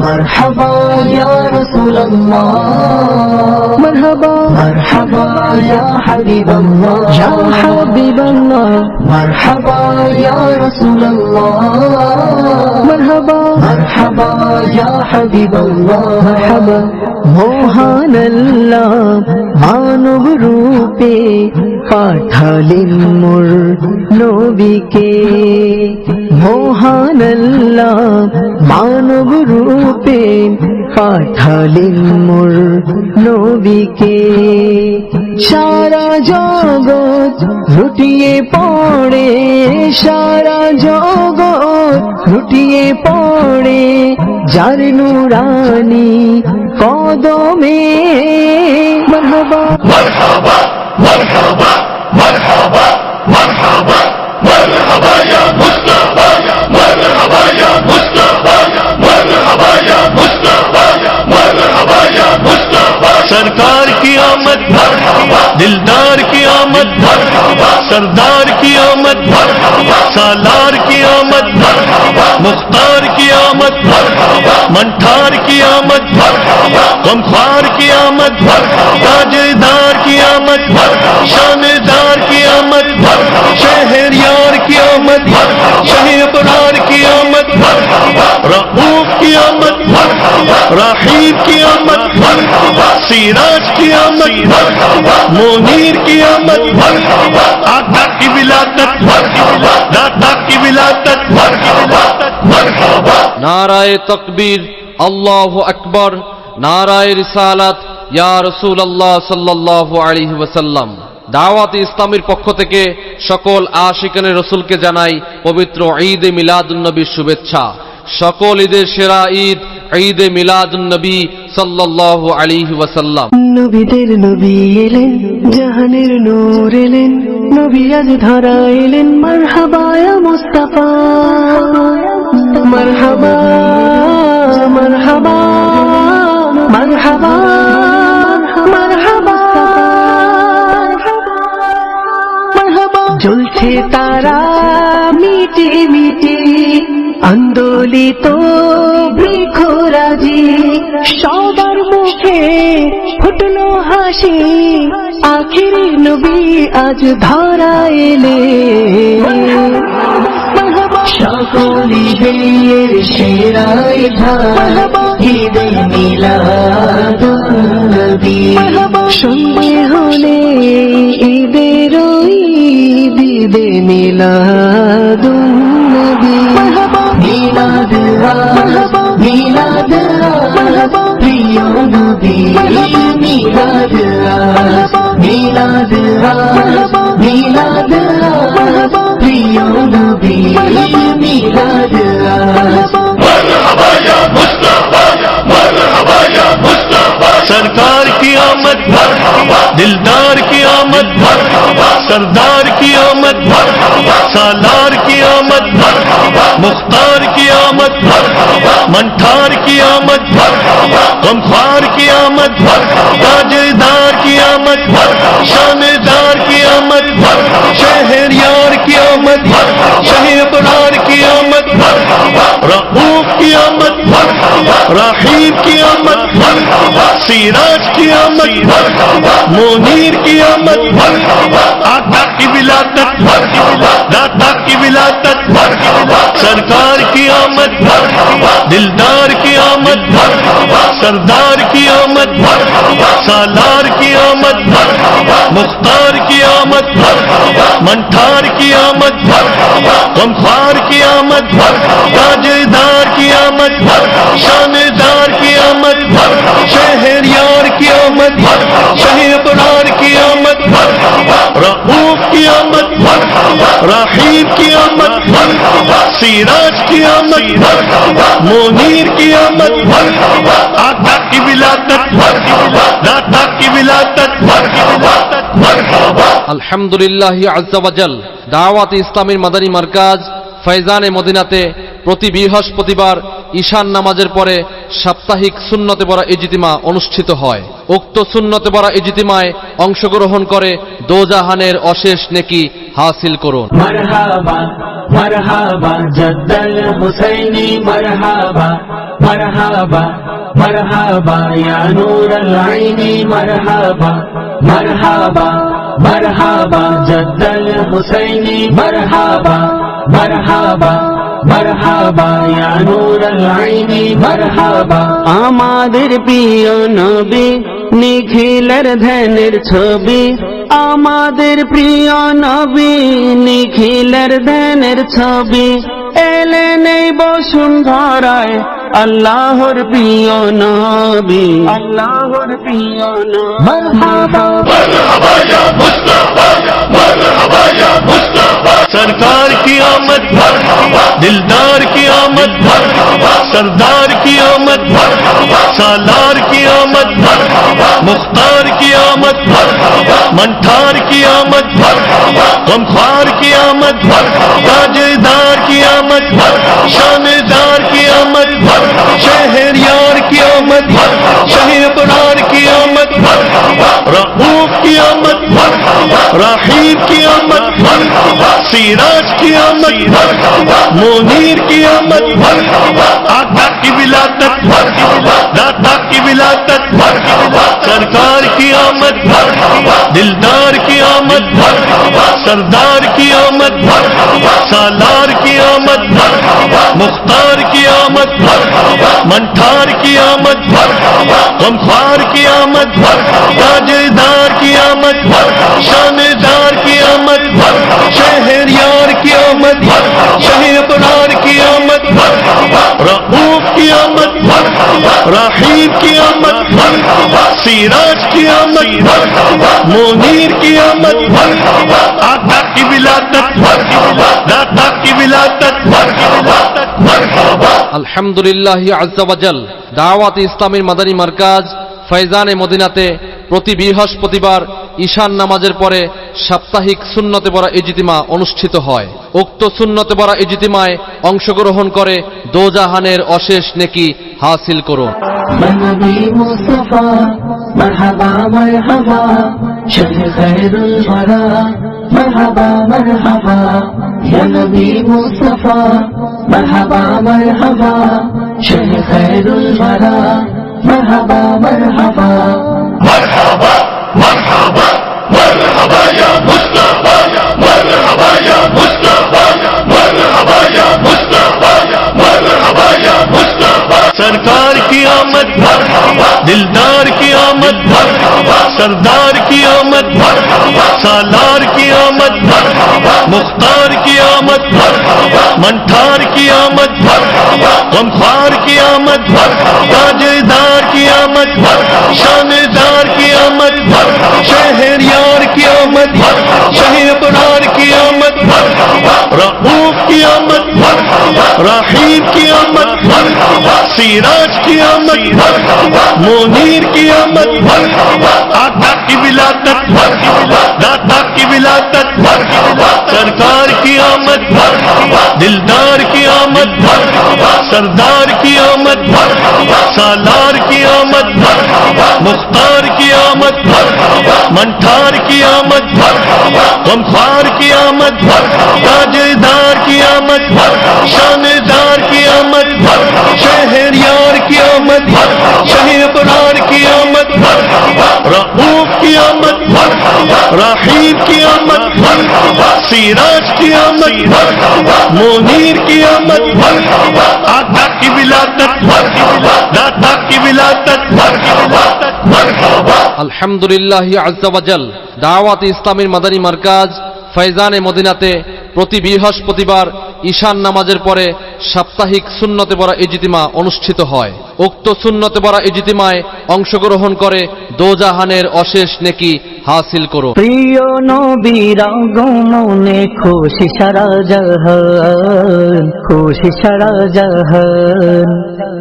مرحبا یا رسول اللہ مرحبا مرحبا یا حبیب اللہ یا حبیب اللہ مرحبا یا رسول اللہ مرحبا مرحبا یا حبیب اللہ مرحبا মোহানল্লা মানব রূপে পাঠালেন মোর নবীকে মহানল্লা মানব রূপে পাঠালিন মোর নবীকে। সারা জগৎ রুটিয়ে পড়ে, সারা জগৎ রুটিয়ে পড়ে, যার নুরানি কদমে। মরহবা মরহবা। سردار کی آمد، سالار کی آمد، مختار کی آمد، منٹھار کی آمد، غمخوار کی آمد، تاجدار کی آمد، شاندار کی آمد شاہ ابرار کی آمد رحوف کی آمد راحیب کی آمد سیراج کی آمد مونیر کی آمد آدھا کی ولادت داتا کی ولادت نعرہ تقبیر اللہ اکبر نعرہ رسالت یا رسول اللہ صلی اللہ علیہ وسلم দাওয়াত ইসলামের পক্ষ থেকে সকল আশিকানের রসুলকে জানাই পবিত্র ঈদে মিলাদুন্নবীর শুভেচ্ছা। সকল ঈদের সেরা ঈদ, ঈদে মিলাদুন্নবী সাল্লাহ আলিহি ওয়াসাল্লাম। নবীদের নবী এলেন, জাহানের নূর এলেন, নবী আজ ধরা এলেন মুস্তাফা, মারহাবা মারহাবা মারহাবা। জ্বলছে তারা মিটি মিটি আন্দোলিত বৃক্ষরাজি। সবার মুখে ফুটলো হাসি আখির নবী আজ ধরা এলে। সকলি বের সেরাই ঈদে মিলাদুন্নবী সন্ধে হলে ঈদের ঈদ ঈদে মিলাদুন্নবী মিলাদ মিলাদ প্রিয় নবী মিলাদ মিলাদ মিলাদ প্রিয় নবী মিলাদ سردار کی آمد سالار کی آمد مختار کی آمد منٹھار کی آمد غمخوار کی آمد تاجدار کی آمد شاندار کی آمد شہریار کی آمد شہ ابرار کی آمد رعوف کی آمد رحیم کی آمد سیراج کی آمد منیر کی آمد کی ولادت داتا کی ولادت سرکار کی آمد دلدار کی آمد سردار کی آمد سالار کی آمد مختار کی آمد منٹھار کی آمد غمخوار کی آمد تاجدار کی آمد شاندار کی آمد شہریار کی آمد راحیب کی آمد، سیراج کی آمد مونیر کی آمد، آقا کی ولادت داتا کی ولادت، الحمدللہ عز و جل دعوات اسلامی مدنی مرکاز ফৈজানে মদিনাতে প্রতি বৃহস্পতিবার ঈশান নামাজের পরে সাপ্তাহিক সুন্নতে পড়া ইজিতিমা অনুষ্ঠিত হয় উক্ত সুন্নতে পড়া ইজিতিমায় অংশগ্রহণ করে দোজাহানের অশেষ নেকি হাসিল করুন مرحبا مرحبا جد الحسيني مرحبا مرحبا مرحبا يا نور العين مرحبا আমাদের প্রিয় নবী নিখিলের ধ্যানের ছবি আমাদের প্রিয় নবী নিখিলের ধ্যানের ছবি এলে নেই বসুন্ধরায় আল্লাহর প্রিয় নবী আল্লাহর প্রিয় নবী সরকার دلدار کی آمد سردار کی آمد سالار کی آمد مختار کی آمد منٹھار کی آمد غمخوار کی آمد تاجدار کی آمد شاندار کی آمد شہر یار کی آمد شہر برار کی آمد رقوب کی آمد راحیل کی آمد سیراج کی آمد مونیر کی آمد بھر آقا کی آمد سردار کی آمد سالار کی آمد مختار کی آمد منٹھار کی آمد غمخوار کی آمد تاجدار کی آمد شاندار کی آمد شہریار کی آمد شہر کی آمد رحوب کی آمد رحیب کی آمد، سیراج کی آمد مونیر کی آمد، آقا کی ولادت داتا کی ولادت، الحمدللہ عز و جل دعوات اسلامی مدنی مرکاز فیضان مدینہ تے প্রতি বৃহস্পতিবার ঈশান নামাজের পরে সাপ্তাহিক সুন্নতে পড়া ইজিতিমা অনুষ্ঠিত হয় উক্ত সুন্নতে পড়া ইজিতিমায় অংশগ্রহণ করে দোজাহানের অশেষ নেকি হাসিল করুন نبي مصطفى مرحبا مرحبا مرحبا مرحبا مرحبا مرحبا سرکار کی آمد مرحبا دلدار کی آمد مرحبا سردار کی آمد مرحبا سالار کی آمد مرحبا مختار کی آمد مرحبا منٹھار کی آمد مرحبا غمخوار کی آمد مرحبا تاجدار کی رحیم کی آمد سیراج کی آمد مونیر کی آمد آتا کی ولادت داتا کی ولادت سرکار کی آمد دلدار کی آمد سردار کی آمد سالار کی آمد مختار کی آمد منٹار کی آمد غمخار کی آمد رؤوف قیامت رحیم قیامت سیراج قیامت منیر قیامت آقا کی ولادت دادا کی ولادت আলহামদুলিল্লাহ আজাল দাওয়াত ইসলামের মাদানী মার্কাজ ফৈজানে মদিনাতে প্রতি বৃহস্পতিবার ঈশান নামাজের পরে সাপ্তাহিক সুন্নতে পড়া ইজিতিমা অনুষ্ঠিত হয়। উক্ত সুন্নতে পড়া ইজিতিমায় অংশগ্রহণ করে দোজাহানের অশেষ নেকি হাসিল করো প্রিয় নবীর আগমনে খুশি সারা জাহান, খুশি সারা জাহান।